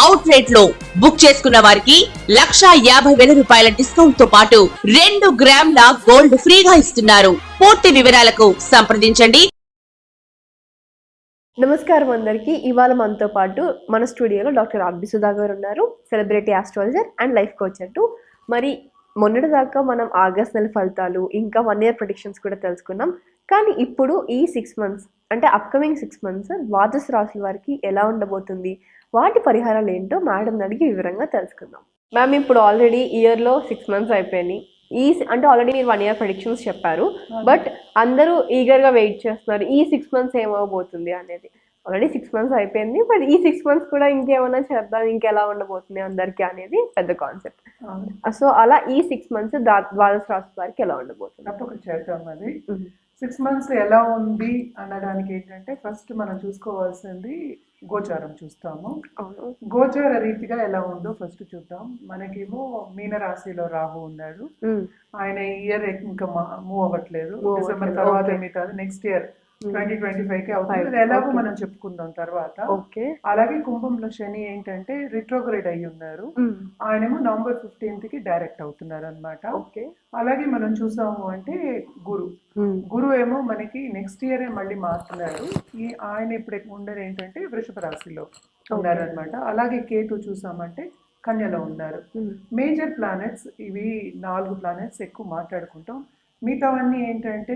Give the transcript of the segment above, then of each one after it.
Out రేట్లో book చేసుకున్న వారికి లక్షా యాభై వేల రూపాయల డిస్కౌంట్తో పాటు రెండు గ్రాముల గోల్డ్ ఫ్రీగా ఇస్తున్నారు. పూర్తి వివరాలకు సంప్రదించండి. నమస్కారం అందరికి. ఇవాళ మనతో పాటు మన స్టూడియోలో డాక్టర్ అబ్బి సుధా గారు ఉన్నారు. Celebrity astrologer and life coach అంటూ. మరి మొన్నటి దాకా మనం ఆగస్ట్ నెల ఫలితాలు ఇంకా వన్ ఇయర్ ప్రొడిక్షన్స్ కూడా తెలుసుకున్నాం. కానీ ఇప్పుడు ఈ సిక్స్ మంత్స్ అంటే అప్కమింగ్ సిక్స్ మంత్స్ ద్వాదశ రాశుల వారికి ఎలా ఉండబోతుంది? వాటి పరిహారాలు ఏంటో మేడం అడిగి వివరంగా తెలుసుకుందాం. మ్యామ్ ఇప్పుడు ఆల్రెడీ ఇయర్లో సిక్స్ మంత్స్ అయిపోయినాయి. ఈ అంటే ఆల్రెడీ మీరు వన్ ఇయర్ ప్రొడిక్షన్స్ చెప్పారు. బట్ అందరూ ఈగర్గా వెయిట్ చేస్తున్నారు. ఈ సిక్స్ మంత్స్ ఏమవబోతుంది అనేది. ఆల్రెడీ సిక్స్ మంత్స్ అయిపోయింది. బట్ ఈ సిక్స్ మంత్స్ కూడా ఇంకేమైనా చేద్దాం ఇంకెలా ఉండబోతుంది అందరికీ అనేది పెద్ద కాన్సెప్ట్ సో అలా ఈ సిక్స్ మంత్స్ ద్వాదశ రాశి వారికి ఎలా ఉండబోతుంది? తప్పక చేద్దాం అది. సిక్స్ మంత్స్ ఎలా ఉంది అనడానికి ఏంటంటే ఫస్ట్ మనం చూసుకోవాల్సింది గోచారం చూస్తాము గోచార రీతిగా ఎలా ఉందో ఫస్ట్ చూద్దాం మనకేమో మీనరాశిలో రాహు ఉన్నాడు. ఆయన ఇయర్ ఇంకా మూవ్ అవ్వట్లేదు డిసెంబర్ తర్వాత. మిగతాది నెక్స్ట్ ఇయర్. ట్వంటీ ట్వంటీ ఫైవ్కి అవుతుంది ఎలాగో. మనం చెప్పుకుందాం తర్వాత. ఓకే అలాగే కుంభంలో శని ఏంటంటే రిట్రోగ్రేడ్ అయి ఉన్నారు. ఆయనేమో నవంబర్ ఫిఫ్టీన్త్కి డైరెక్ట్ అవుతున్నారు అనమాట ఓకే అలాగే మనం చూసాము అంటే గురు. గురువు ఏమో మనకి నెక్స్ట్ ఇయరే మళ్ళీ మారుతున్నారు ఈ ఆయన ఇప్పుడు ఉండేది ఏంటంటే వృషభ రాశిలో ఉన్నారనమాట అలాగే కేతు చూసామంటే కన్యలో ఉన్నారు. మేజర్ ప్లానెట్స్ ఇవి నాలుగు ప్లానెట్స్ ఎక్కువ మాట్లాడుకుంటాం. మిగతావన్నీ ఏంటంటే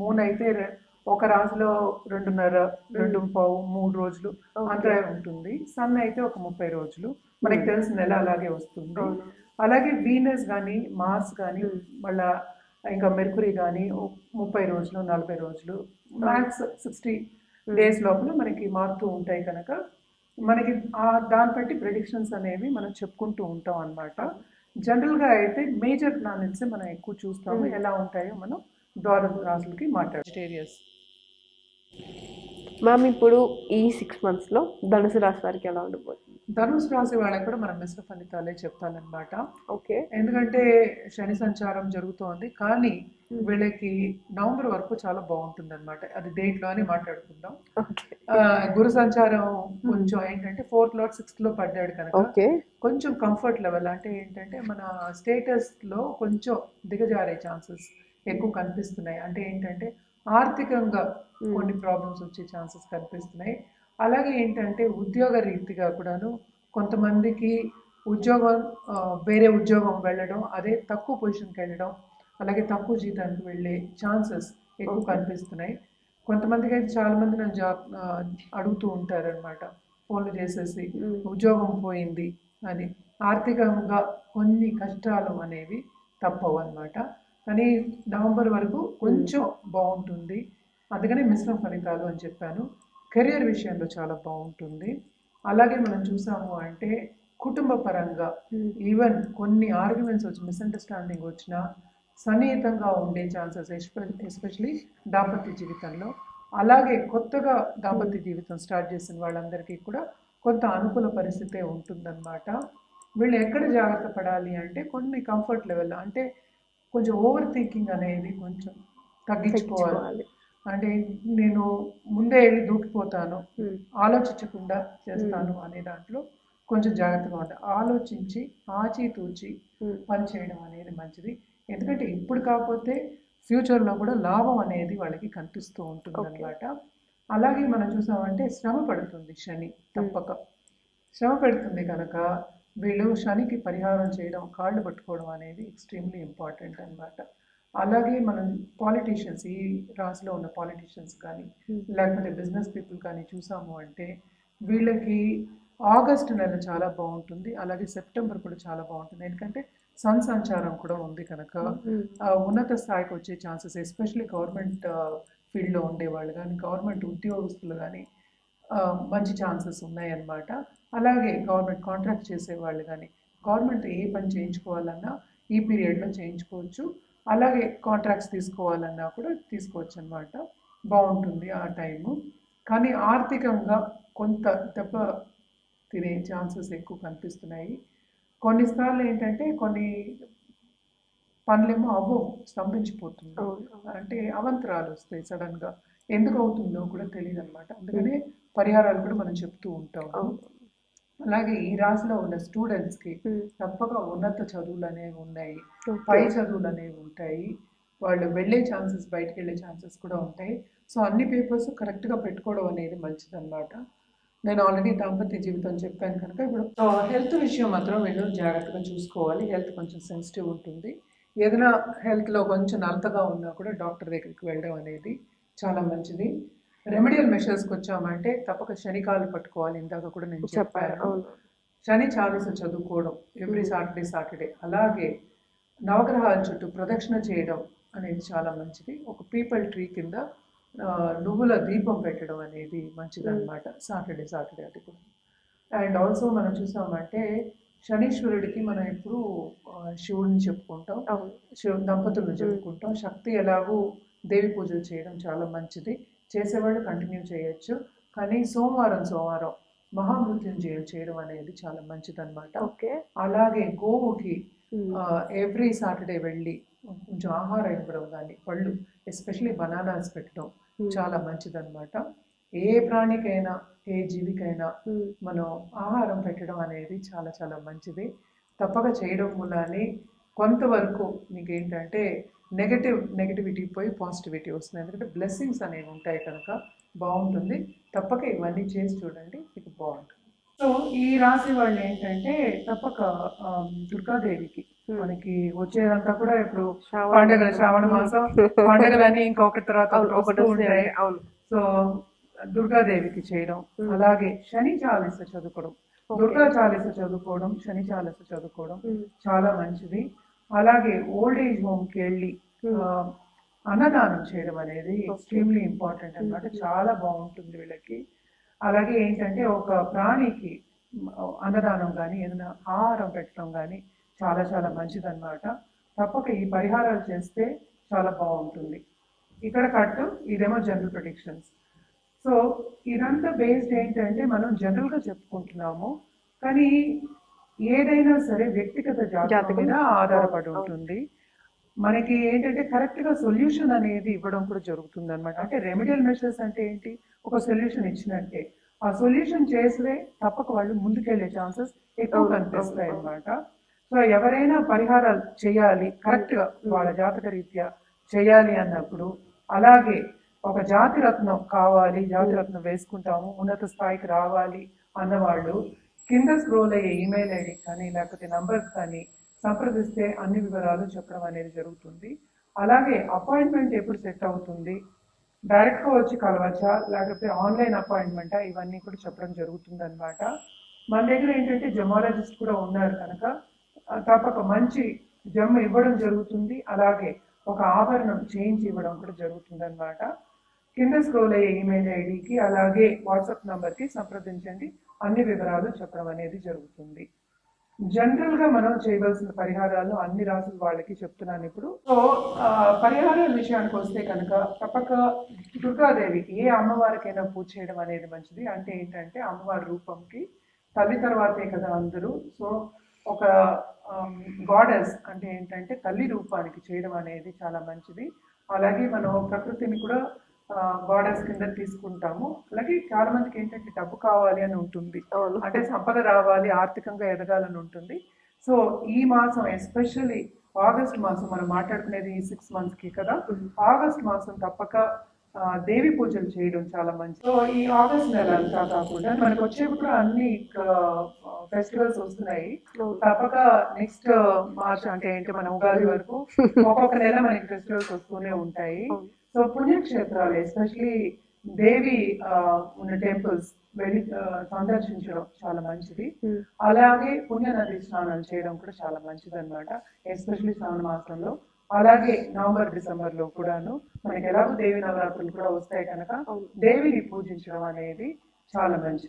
మూన్ అయితే ఒక రాశిలో రెండున్నర రెండు పావు మూడు రోజులు అంతా ఉంటుంది. సన్ అయితే ఒక ముప్పై రోజులు. మనకి తెలిసిన నెల అలాగే వస్తుంది. అలాగే వీనస్ కానీ మార్స్ కానీ. మళ్ళా ఇంకా మెర్కురీ కానీ ముప్పై రోజులు నలభై రోజులు మ్యాక్స్ సిక్స్టీ డేస్ లోపల మనకి మారుతూ ఉంటాయి కనుక మనకి ఆ దాన్ని బట్టి ప్రిడిక్షన్స్ అనేవి మనం చెప్పుకుంటూ ఉంటాం అన్నమాట. జనరల్గా అయితే మేజర్ ప్లానెట్స్ మనం ఎక్కువ చూస్తాము. ఎలా ఉంటాయో మనం ద్వార రాసులకి మాట్లాడు మ్యామ్ ఇప్పుడు ఈ సిక్స్ మంత్స్లో ధనుసు రాశి వారికి ఎలా ఉండబోతుంది? ధనుసు రాశి వాళ్ళకి కూడా మనం మిశ్ర ఫలితాలే చెప్తానన్నమాట ఓకే. ఎందుకంటే శని సంచారం జరుగుతోంది కానీ వీళ్ళకి నవంబర్ వరకు చాలా బాగుంటుంది అనమాట అది దేంట్లో అని మాట్లాడుకుందాం. గురు సంచారం కొంచెం ఏంటంటే ఫోర్త్లో సిక్స్త్లో పడ్డాడు కనుక ఓకే. కొంచెం కంఫర్ట్ లెవెల్ అంటే ఏంటంటే మన స్టేటస్లో కొంచెం దిగజారే ఛాన్సెస్ ఎక్కువ కనిపిస్తున్నాయి. అంటే ఏంటంటే ఆర్థికంగా కొన్ని ప్రాబ్లమ్స్ వచ్చే ఛాన్సెస్ కనిపిస్తున్నాయి. అలాగే ఏంటంటే ఉద్యోగ రీతిగా కూడాను కొంతమందికి ఉద్యోగం వేరే ఉద్యోగం వెళ్ళడం అదే తక్కువ పొజిషన్కి వెళ్ళడం అలాగే తక్కువ జీతానికి వెళ్ళే ఛాన్సెస్ ఎక్కువ కనిపిస్తున్నాయి. కొంతమందికి అయితే చాలా మంది నన్ను జాబ్ అడుగుతూ ఉంటారనమాట ఫోన్లు చేసేసి. ఉద్యోగం పోయింది అని. ఆర్థికంగా కొన్ని కష్టాలు అనేవి తప్పవు అనమాట కానీ నవంబర్ వరకు కొంచెం బాగుంటుంది. అందుకనే మిశ్రమ ఫలితాలు అని చెప్పాను. కెరియర్ విషయంలో చాలా బాగుంటుంది. అలాగే మనం చూసాము అంటే కుటుంబ పరంగా Mm. ఈవెన్ కొన్ని ఆర్గ్యుమెంట్స్ వచ్చి మిస్అండర్స్టాండింగ్ వచ్చినా సన్నిహితంగా ఉండే ఛాన్సెస్ ఎస్పెషలీ దాంపత్య జీవితంలో. అలాగే కొత్తగా దాంపత్య జీవితం స్టార్ట్ చేసిన వాళ్ళందరికీ కూడా కొంత అనుకూల పరిస్థితే ఉంటుందన్నమాట. వీళ్ళు ఎక్కడ జాగ్రత్త పడాలి అంటే కొన్ని కంఫర్ట్ లెవెల్ అంటే కొంచెం ఓవర్ థింకింగ్ అనేది కొంచెం తగ్గించుకోవాలి. అంటే నేను ముందే వెళ్ళి దూకిపోతాను. ఆలోచించకుండా చేస్తాను అనే దాంట్లో కొంచెం జాగ్రత్తగా ఉంటాయి ఆలోచించి ఆచితూచి. పని చేయడం అనేది మంచిది. ఎందుకంటే ఇప్పుడు కాకపోతే ఫ్యూచర్లో కూడా లాభం అనేది వాళ్ళకి కనిపిస్తూ ఉంటుంది అనమాట అలాగే మనం చూసామంటే శ్రమ పడుతుంది శని తప్పక. శ్రమ పెడుతుంది కనుక వీళ్ళు శనికి పరిహారం చేయడం కాళ్ళు పట్టుకోవడం అనేది ఎక్స్ట్రీమ్లీ ఇంపార్టెంట్ అన్నమాట. అలాగే మనం పాలిటీషియన్స్ ఈ రాశిలో ఉన్న పాలిటీషియన్స్ కానీ Hmm. లేకపోతే బిజినెస్ పీపుల్ కానీ చూసాము అంటే వీళ్ళకి ఆగస్టు నెల చాలా బాగుంటుంది అలాగే సెప్టెంబర్ కూడా చాలా బాగుంటుంది ఎందుకంటే సన్ సంచారం కూడా ఉంది కనుక. ఆ, ఉన్నత స్థాయికి వచ్చే ఛాన్సెస్ ఎస్పెషల్లీ గవర్నమెంట్ ఫీల్డ్లో ఉండేవాళ్ళు కానీ గవర్నమెంట్ ఉద్యోగస్తులు కానీ మంచి ఛాన్సెస్ ఉన్నాయన్నమాట అలాగే గవర్నమెంట్ కాంట్రాక్ట్ చేసే వాళ్ళు కానీ గవర్నమెంట్ ఏ పని చేయించుకోవాలన్నా ఈ పీరియడ్లో చేయించుకోవచ్చు అలాగే కాంట్రాక్ట్స్ తీసుకోవాలన్నా కూడా తీసుకోవచ్చు అనమాట బాగుంటుంది ఆ టైము కానీ ఆర్థికంగా కొంత దెబ్బ తినే ఛాన్సెస్ ఎక్కువ కనిపిస్తున్నాయి. కొన్నిసార్లు ఏంటంటే కొన్ని పనులేమో అవ్వవు స్తంభించిపోతుంది. అంటే అవంతరాలు వస్తాయి సడన్గా. ఎందుకు అవుతుందో కూడా తెలియదు అనమాట అందుకనే పరిహారాలు కూడా మనం చెప్తూ ఉంటాము. అలాగే ఈ రాశిలో ఉన్న స్టూడెంట్స్కి ఉమ్. తప్పక ఉన్నత చదువులు అనేవి ఉన్నాయి. పై చదువులు అనేవి ఉంటాయి. వాళ్ళు వెళ్ళే ఛాన్సెస్ బయటకు వెళ్ళే ఛాన్సెస్ కూడా ఉంటాయి. సో అన్ని పేపర్స్ కరెక్ట్గా పెట్టుకోవడం అనేది మంచిదన్నమాట. నేను ఆల్రెడీ దాంపత్య జీవితం చెప్పాను కనుక ఇప్పుడు హెల్త్ విషయం మాత్రం వీళ్ళు జాగ్రత్తగా చూసుకోవాలి. హెల్త్ కొంచెం సెన్సిటివ్ ఉంటుంది. ఏదైనా హెల్త్లో కొంచెం నలతగా ఉన్నా కూడా డాక్టర్ దగ్గరికి వెళ్ళడం అనేది చాలా మంచిది. రెమెడియల్ మెషర్స్కి వచ్చామంటే తప్పక శనికాలు పట్టుకోవాలి ఇందాక కూడా నేను చెప్పాను. శని చాలీస చదువుకోవడం ఎవ్రీ సాటర్డే సాటర్డే అలాగే నవగ్రహాల చుట్టూ ప్రదక్షిణ చేయడం అనేది చాలా మంచిది. ఒక పీపల్ ట్రీ కింద నువ్వుల దీపం పెట్టడం అనేది మంచిది అనమాట సాటర్డే సాటర్డే అది కూడా. అండ్ ఆల్సో మనం చూసామంటే శనీశ్వరుడికి మనం ఎప్పుడు శివుడిని చెప్పుకుంటాం. అవును. శివ దంపతులను చెప్పుకుంటాం. శక్తి ఎలాగూ దేవి పూజలు చేయడం చాలా మంచిది. చేసేవాళ్ళు కంటిన్యూ చేయొచ్చు కానీ సోమవారం సోమవారం మహామృత్యుంజయం చేయడం అనేది చాలా మంచిది అనమాట ఓకే అలాగే గోవుకి. ఎవ్రీ సాటర్డే వెళ్ళి కొంచెం ఆహారం ఇవ్వడం కానీ పళ్ళు ఎస్పెషలీ బనానాస్ పెట్టడం. చాలా మంచిదన్నమాట ఏ ప్రాణికైనా ఏ జీవికైనా. మనం ఆహారం పెట్టడం అనేది చాలా చాలా మంచిది తప్పక చేయడం మూలాన్ని కొంతవరకు మీకు ఏంటంటే నెగటివ్ నెగటివిటీ పోయి పాజిటివిటీ వస్తుంది. ఎందుకంటే బ్లెస్సింగ్స్ అనేవి ఉంటాయి కనుక బాగుంటుంది. తప్పక ఇవన్నీ చేసి చూడండి మీకు బాగుంటుంది. సో ఈ రాశి వాళ్ళు ఏంటంటే తప్పక దుర్గాదేవికి మనకి వచ్చేదంతా కూడా ఇప్పుడు పండగలు శ్రావణ మాసం. పండగలన్నీ ఇంకొకటి తర్వాత ఒకటి. ఉంటాయి. అవును. సో దుర్గాదేవికి చేయడం. Hmm. అలాగే శని చాలీస చదువుకోవడం. దుర్గా చాలీస చదువుకోవడం శని చాలీస చదువుకోవడం ఉమ్. చాలా మంచిది. అలాగే ఓల్డ్ ఏజ్ హోమ్కి వెళ్ళి అన్నదానం చేయడం అనేది ఎక్స్ట్రీమ్లీ ఇంపార్టెంట్ అన్నమాట. చాలా బాగుంటుంది వీళ్ళకి. అలాగే ఏంటంటే ఒక ప్రాణికి అన్నదానం కానీ ఏదైనా ఆహారం పెట్టడం కానీ చాలా చాలా మంచిదన్నమాట. తప్పక ఈ పరిహారాలు చేస్తే చాలా బాగుంటుంది. ఇక్కడ కట్టు ఇదేమో జనరల్ ప్రొడిక్షన్స్ సో ఇదంతా బేస్డ్ ఏంటంటే మనం జనరల్గా చెప్పుకుంటున్నాము. కానీ ఏదైనా సరే వ్యక్తిగత జాతకం జాతకం. మీద ఆధారపడి ఉంటుంది. మనకి ఏంటంటే కరెక్ట్గా సొల్యూషన్ అనేది ఇవ్వడం కూడా జరుగుతుంది అనమాట అంటే రెమెడియల్ మెషర్స్ అంటే ఏంటి? ఒక సొల్యూషన్ ఇచ్చినట్టే. ఆ సొల్యూషన్ చేస్తే తప్పక వాళ్ళు ముందుకెళ్ళే ఛాన్సెస్ ఎక్కువ కనిపిస్తాయి అవును, అన్నమాట. సో ఎవరైనా పరిహారాలు చేయాలి కరెక్ట్గా వాళ్ళ జాతక రీత్యా చేయాలి అన్నప్పుడు అలాగే ఒక జాతి రత్నం కావాలి జాతి రత్నం వేసుకుంటాము ఉన్నత స్థాయికి రావాలి అన్నవాళ్ళు కింద స్క్రోల్ అయ్యే ఈమెయిల్ ఐడి కానీ లేకపోతే నంబర్స్ కానీ సంప్రదిస్తే అన్ని వివరాలు చెప్పడం అనేది జరుగుతుంది. అలాగే అపాయింట్మెంట్ ఎప్పుడు సెట్ అవుతుంది? డైరెక్ట్గా వచ్చి కలవచ్చా? లేకపోతే ఆన్లైన్ అపాయింట్మెంటా ఇవన్నీ కూడా చెప్పడం జరుగుతుంది అనమాట మన దగ్గర ఏంటంటే జమాలజిస్ట్ కూడా ఉన్నారు కనుక తప్పక మంచి జమ్ ఇవ్వడం జరుగుతుంది. అలాగే ఒక ఆభరణం చేంజ్ ఇవ్వడం కూడా జరుగుతుంది అనమాట కింద స్క్రోల్ అయ్యే ఈమెయిల్ ఐడికి అలాగే వాట్సాప్ నంబర్కి సంప్రదించండి. అన్ని వివరాలు చెప్పడం అనేది జరుగుతుంది. జనరల్గా మనం చేయవలసిన పరిహారాలు అన్ని రాసుల వాళ్ళకి చెప్తున్నాను ఇప్పుడు. సో పరిహారాల విషయానికి వస్తే కనుక తప్పక దుర్గాదేవికి ఏ అమ్మవారికైనా పూజ చేయడం అనేది మంచిది. అంటే ఏంటంటే అమ్మవారి రూపంకి తల్లి తర్వాతే కదా అందరూ. సో ఒక గాడెస్ అంటే ఏంటంటే తల్లి రూపానికి చేయడం అనేది చాలా మంచిది. అలాగే మనం ప్రకృతిని కూడా గాడెస్ కింద తీసుకుంటాము. అలాగే చాలా మందికి ఏంటంటే డబ్బు కావాలి అని ఉంటుంది. అంటే సంపద రావాలి ఆర్థికంగా ఎదగాలని ఉంటుంది. సో ఈ మాసం ఎస్పెషల్లీ ఆగస్ట్ మాసం మనం మాట్లాడుకునేది ఈ సిక్స్ మంత్స్కి కదా. ఆగస్ట్ మాసం తప్పక దేవి పూజలు చేయడం చాలా మంచిది. సో ఈ ఆగస్ట్ నెల అంతా కాకుండా మనకు వచ్చేప్పుడు అన్ని ఫెస్టివల్స్ వస్తున్నాయి. తప్పక నెక్స్ట్ మార్చ్ అంటే ఏంటి? మన ఉగాది వరకు ఒక్కొక్క నెల మనకి ఫెస్టివల్స్ వస్తూనే ఉంటాయి. సో పుణ్యక్షేత్రాలు ఎస్పెషలీ దేవి ఆ, ఉన్న టెంపుల్స్ వెళ్ళి సందర్శించడం చాలా మంచిది ఉమ్. అలాగే పుణ్య నది స్నానాలు చేయడం కూడా చాలా మంచిది అనమాట ఎస్పెషలీ శ్రావణ మాసంలో అలాగే నవంబర్ డిసెంబర్లో కూడాను మనకి ఎలాగో దేవి నవరాత్రులు కూడా వస్తాయి కనుక. దేవిని పూజించడం అనేది చాలా మంచిది